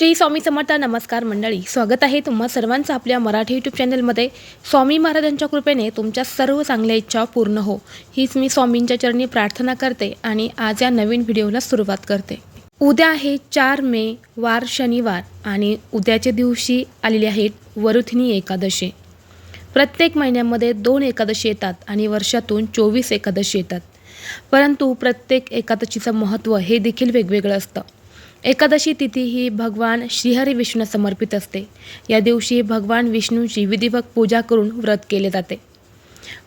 श्री स्वामी समर्थ नमस्कार मंडळी स्वागत आहे तुम्हा सर्वांचं आपल्या मराठी यूट्यूब चॅनलमध्ये स्वामी महाराजांच्या कृपेने तुमच्या सर्व चांगल्या इच्छा पूर्ण हो. हीच मी स्वामींच्या चरणी प्रार्थना करते आणि आज या नवीन व्हिडिओला सुरुवात करते. उद्या आहे चार मे वार शनिवार आणि उद्याच्या दिवशी आलेली आहेत वरुथिनी एकादशी. प्रत्येक महिन्यामध्ये दोन एकादशी येतात आणि वर्षातून चोवीस एकादशी येतात. परंतु प्रत्येक एकादशीचं महत्त्व हे देखील वेगवेगळं असतं. एकादशी तिथी ही भगवान श्रीहरी विष्णू समर्पित असते. या दिवशी भगवान विष्णूची विधिवत पूजा करून व्रत केले जाते.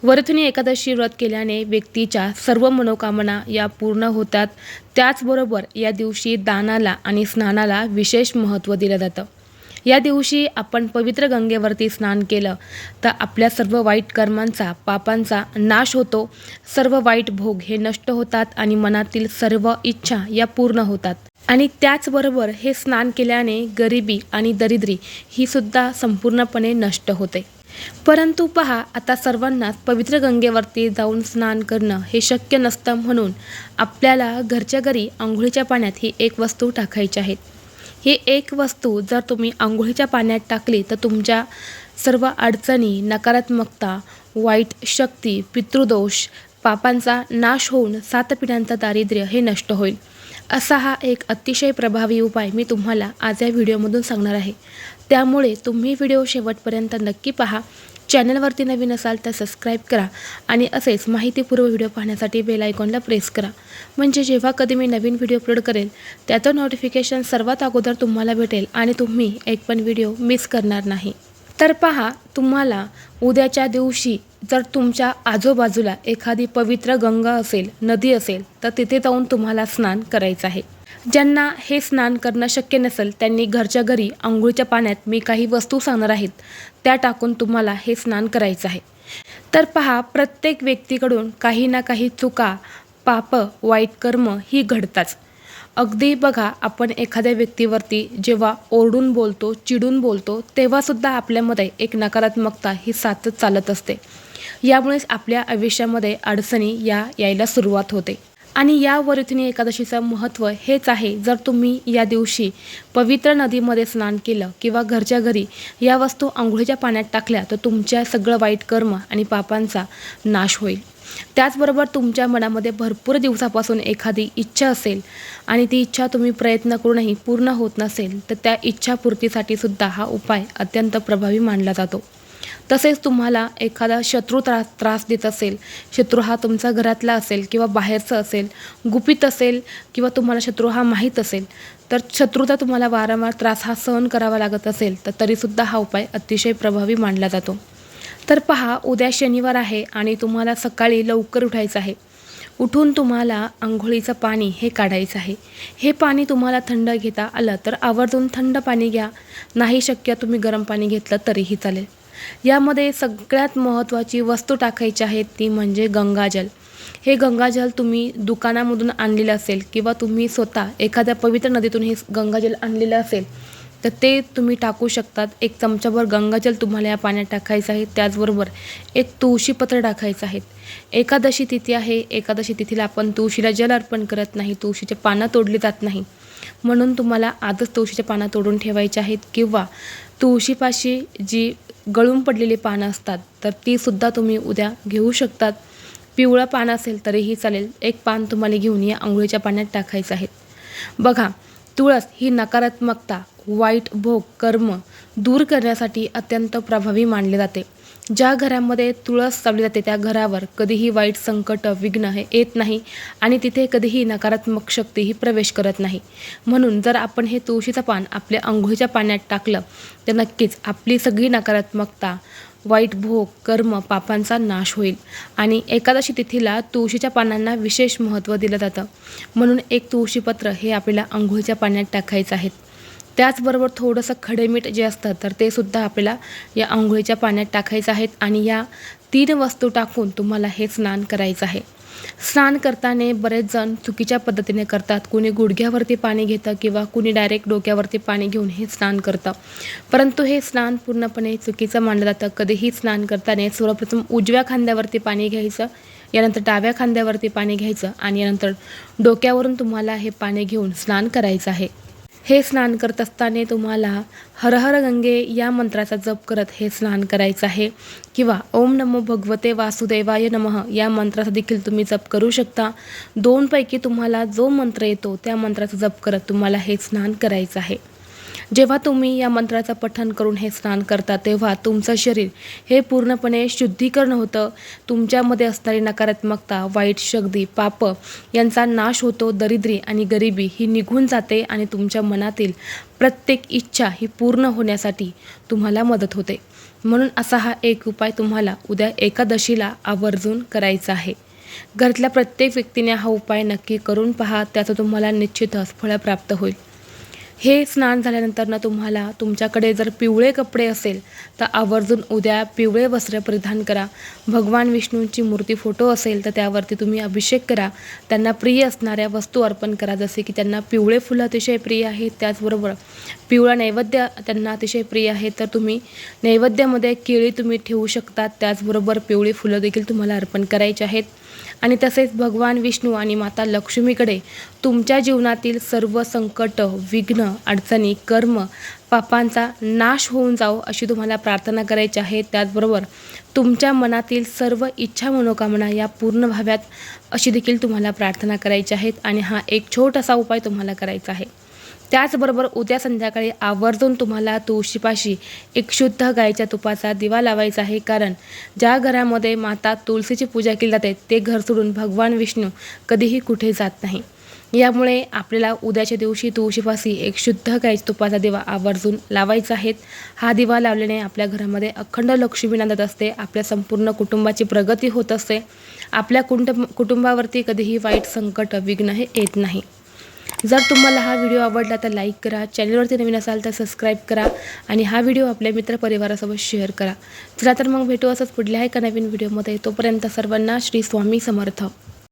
वरथुनी एकादशी व्रत केल्याने व्यक्तीच्या सर्व मनोकामना या पूर्ण होतात. त्याचबरोबर या दिवशी दानाला आणि स्नानाला विशेष महत्त्व दिलं जातं. या दिवशी आपण पवित्र गंगेवरती स्नान केलं तर आपल्या सर्व वाईट कर्मांचा पापांचा नाश होतो. सर्व वाईट भोग हे नष्ट होतात आणि मनातील सर्व इच्छा या पूर्ण होतात. आणि त्याचबरोबर हे स्नान केल्याने गरिबी आणि दरिद्री ही सुद्धा संपूर्णपणे नष्ट होते. परंतु पहा आता सर्वांनाच पवित्र गंगेवरती जाऊन स्नान करणं हे शक्य नसतं म्हणून आपल्याला घरच्या घरी आंघोळीच्या पाण्यात ही एक वस्तू टाकायची आहे. ही एक वस्तू जर तुम्ही आंघोळीच्या पाण्यात टाकली तर तुमच्या सर्व अडचणी नकारात्मकता वाईट शक्ती पितृदोष पापांचा नाश होऊन सात पिढ्यांचं दारिद्र्य हे नष्ट होईल. असा हा एक अतिशय प्रभावी उपाय मी तुम्हाला आज या व्हिडिओमधून सांगणार आहे. त्यामुळे तुम्ही व्हिडिओ शेवटपर्यंत नक्की पहा. चॅनलवरती नवीन असाल तर सबस्क्राईब करा आणि असेच माहितीपूर्व व्हिडिओ पाहण्यासाठी बेल आयकॉनला प्रेस करा. म्हणजे जेव्हा कधी मी नवीन व्हिडिओ अपलोड करेल त्याचं नोटिफिकेशन सर्वात अगोदर तुम्हाला भेटेल आणि तुम्ही एक पण व्हिडिओ मिस करणार नाही. तर पहा तुम्हाला उद्याच्या दिवशी जर तुमच्या आजूबाजूला एखादी पवित्र गंगा असेल नदी असेल तर तिथे जाऊन तुम्हाला स्नान करायचं आहे. ज्यांना हे स्नान करणं शक्य नसेल त्यांनी घरच्या घरी आंघोळीच्या पाण्यात मी काही वस्तू सांगणार आहेत. त्या टाकून तुम्हाला हे स्नान करायचं आहे. तर पहा प्रत्येक व्यक्तीकडून काही ना काही चुका पाप वाईट कर्म ही घडताच. अगदी बघा आपण एखाद्या व्यक्तीवरती जेव्हा ओरडून बोलतो चिडून बोलतो तेव्हासुद्धा आपल्यामध्ये एक नकारात्मकता ही सातत चालत असते. यामुळेच आपल्या आयुष्यामध्ये अडचणी या यायला सुरुवात होते. आणि या वरुथिनी एकादशीचं महत्त्व हेच आहे जर तुम्ही या दिवशी पवित्र नदीमध्ये स्नान केलं किंवा घरच्या घरी या वस्तू आंघोळीच्या पाण्यात टाकल्या तर तुमच्या सगळं वाईट कर्म आणि पापांचा नाश होईल. त्याचबरोबर तुमच्या मनामध्ये भरपूर दिवसापासून एखादी इच्छा असेल आणि ती इच्छा तुम्ही प्रयत्न करूनही पूर्ण होत नसेल तर त्या इच्छापूर्तीसाठी सुद्धा हा उपाय अत्यंत प्रभावी मानला जातो. तसेच तुम्हाला एखादा शत्रू त्रास त्रास देत असेल शत्रू हा तुमचा घरातला असेल किंवा बाहेरचा असेल गुपित असेल किंवा तुम्हाला शत्रू हा माहीत असेल तर शत्रूचा तुम्हाला वारंवार त्रास हा सहन करावा लागत असेल तर तरीसुद्धा हा उपाय अतिशय प्रभावी मानला जातो. तर पहा उद्या शनिवार आहे आणि तुम्हाला सकाळी लवकर उठायचं आहे. उठून तुम्हाला आंघोळीचं पाणी हे काढायचं आहे. हे पाणी तुम्हाला थंड घेता आलं तर आवर्जून थंड पाणी घ्या. नाही शक्य तुम्ही गरम पाणी घेतलं तरीही चालेल. यामध्ये सगळ्यात महत्त्वाची वस्तू टाकायची आहे ती म्हणजे गंगाजल. हे गंगाजल तुम्ही दुकानामधून आणलेलं असेल किंवा तुम्ही स्वतः एखाद्या पवित्र नदीतून हे गंगाजल आणलेलं असेल तर ते तुम्ही टाकू शकतात. एक चमचाभर गंगाजल तुम्हाला या पाण्यात टाकायचं आहे. त्याचबरोबर एक तुळशीपत्र टाकायचं आहे. एकादशी तिथी आहे. एकादशी तिथीला आपण तुळशीला जल अर्पण करत नाही. तुळशीचे पानं तोडली जात नाही. म्हणून तुम्हाला आजच तुळशीचे पानं तोडून ठेवायचे आहेत. किंवा तुळशीपाशी जी गळून पडलेली पानं असतात तर तीसुद्धा तुम्ही उद्या घेऊ शकतात. पिवळं पान असेल तरीही चालेल. एक पान तुम्हाला घेऊन या आंघोळीच्या पाण्यात टाकायचं आहे. बघा तुळस ही नकारात्मकता वाईट भोग कर्म दूर करण्यासाठी अत्यंत प्रभावी मानले जाते. ज्या घरामध्ये तुळस चावली जाते त्या घरावर कधीही वाईट संकट विघ्न हे येत नाही आणि तिथे कधीही नकारात्मक शक्ती ही प्रवेश करत नाही. म्हणून जर आपण हे तुळशीचं पान आपल्या आंघोळीच्या पाण्यात टाकलं तर नक्कीच आपली सगळी नकारात्मकता वाईट भोग कर्म पापांचा नाश होईल आणि एकादशी तिथीला तुळशीच्या पानांना विशेष महत्त्व दिलं जातं. म्हणून एक तुळशीपत्र हे आपल्याला आंघोळीच्या पाण्यात टाकायचं आहे. त्याचबरोबर थोडंसं खडेमीठ जे असतं तर ते सुद्धा आपल्याला या आंघोळीच्या पाण्यात टाकायचं आहेत आणि या तीन वस्तू टाकून तुम्हाला हे स्नान करायचं आहे. स्नान करताना बरेच जण चुकीच्या पद्धतीने करतात. कुणी गुडघ्यावरती पाणी घेतं किंवा कुणी डायरेक्ट डोक्यावरती पाणी घेऊन हे स्नान करतं. परंतु हे स्नान पूर्णपणे चुकीचं मानलं जातं. कधीही स्नान करताना सर्वप्रथम उजव्या खांद्यावरती पाणी घ्यायचं यानंतर डाव्या खांद्यावरती पाणी घ्यायचं आणि यानंतर डोक्यावरून तुम्हाला हे पाणी घेऊन स्नान करायचं आहे. हे स्नान करत असताना तुम्हाला हर हर गंगे या मंत्राचा जप करत हे स्नान करायचं आहे. किंवा ओम नमो भगवते वासुदेवाय नमः या मंत्राचा देखील तुम्ही जप करू शकता. दोनपैकी तुम्हाला जो मंत्र येतो त्या मंत्राचा जप करत तुम्हाला हे स्नान करायचं आहे. जेव्हा तुम्ही या मंत्राचं पठण करून हे स्नान करता तेव्हा तुमचं शरीर हे पूर्णपणे शुद्धीकरण होतं. तुमच्यामध्ये असणारी नकारात्मकता वाईट शक्ती पाप यांचा नाश होतो. दरिद्री आणि गरिबी ही निघून जाते आणि तुमच्या मनातील प्रत्येक इच्छा ही पूर्ण होण्यासाठी तुम्हाला मदत होते. म्हणून असा हा एक उपाय तुम्हाला उद्या एकादशीला आवर्जून करायचा आहे. घरातल्या प्रत्येक व्यक्तीने हा उपाय नक्की करून पहा. त्याचं तुम्हाला निश्चितच फळ प्राप्त होईल. हे स्नान झाल्यानंतर ना तुम्हाला तुमच्याकडे जर पिवळे कपडे असेल तर आवर्जून उद्या पिवळे वस्त्र परिधान करा. भगवान विष्णूंची मूर्ती फोटो असेल तर त्यावरती तुम्ही अभिषेक करा. त्यांना प्रिय असणाऱ्या वस्तू अर्पण करा जसे की त्यांना पिवळे फुलं अतिशय प्रिय आहेत त्याचबरोबर पिवळा नैवेद्य त्यांना अतिशय प्रिय आहे तर तुम्ही नैवेद्यामध्ये केळी तुम्ही ठेवू शकता त्याचबरोबर पिवळी फुलं देखील तुम्हाला अर्पण करायची आहेत. आणि तसेच भगवान विष्णू आणि माता लक्ष्मीकडे तुमच्या जीवनातील सर्व संकट विघ्न अडचणी कर्म पापांचा नाश होऊन जावो अशी तुम्हाला प्रार्थना करायची आहे. त्याचबरोबर तुमच्या मनातील सर्व इच्छा मनोकामना या पूर्ण व्हाव्यात अशी देखील तुम्हाला प्रार्थना करायची आहेत आणि हा एक छोटासा उपाय तुम्हाला करायचा आहे. त्याचबरोबर उद्या संध्याकाळी आवर्जून तुम्हाला तुळशीपाशी एक शुद्ध गायीच्या तुपाचा दिवा लावायचा आहे. कारण ज्या घरामध्ये माता तुळशीची पूजा केली जाते ते घर सोडून भगवान विष्णू कधीही कुठे जात नाही. यामुळे आपल्याला उद्याच्या दिवशी तुळशीपाशी एक शुद्ध गायच तुपाचा दिवा आवर्जून लावायचा आहे. हा दिवा लावल्याने आपल्या घरामध्ये अखंड लक्ष्मी नांदत असते. आपल्या संपूर्ण कुटुंबाची प्रगती होत असते. आपल्या कुटुंब कुटुंबावरती कधीही वाईट संकट विघ्न हे येत नाही. जर तुम्हाला हा व्हिडिओ आवडला तर लाईक करा चॅनलवरती नवीन असाल तर सबस्क्राईब करा आणि हा व्हिडिओ आपल्या मित्रपरिवारासोबत शेअर करा. चला तर मग भेटू असंच पुढल्या एका नवीन व्हिडिओमध्ये. तोपर्यंत सर्वांना श्री स्वामी समर्थ.